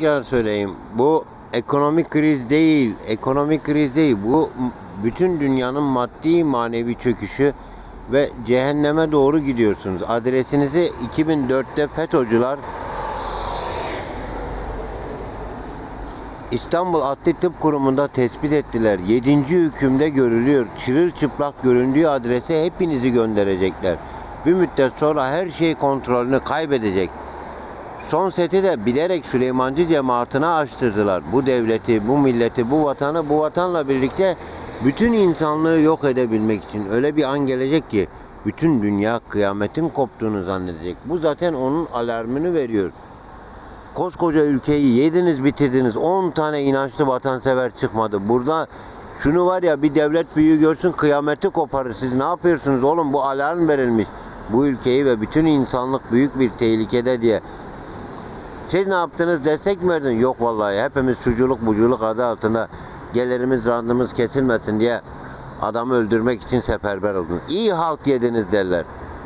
tekrar söyleyeyim. Bu ekonomik kriz değil, ekonomik kriz değil. Bu bütün dünyanın maddi manevi çöküşü ve cehenneme doğru gidiyorsunuz. Adresinizi 2004'te FETÖ'cüler İstanbul Adli Tıp Kurumu'nda tespit ettiler. 7. hükümde görülüyor. Çırılçıplak göründüğü adrese hepinizi gönderecekler. Bir müddet sonra her şey kontrolünü kaybedecek. Son seti de bilerek Süleymancı cemaatine açtırdılar. Bu devleti, bu milleti, bu vatanı, bu vatanla birlikte bütün insanlığı yok edebilmek için. Öyle bir an gelecek ki bütün dünya kıyametin koptuğunu zannedecek. Bu zaten onun alarmını veriyor. Koskoca ülkeyi yediniz bitirdiniz. 10 tane inançlı vatansever çıkmadı. Burada şunu var ya bir devlet büyüğü görsün kıyameti koparır. Siz ne yapıyorsunuz oğlum bu alarm verilmiş. Bu ülkeyi ve bütün insanlık büyük bir tehlikede diye. Siz ne yaptınız destek mi verdin? Yok vallahi hepimiz suculuk buculuk adı altında gelirimiz randımız kesilmesin diye adamı öldürmek için seferber oldunuz. İyi halt yediniz derler.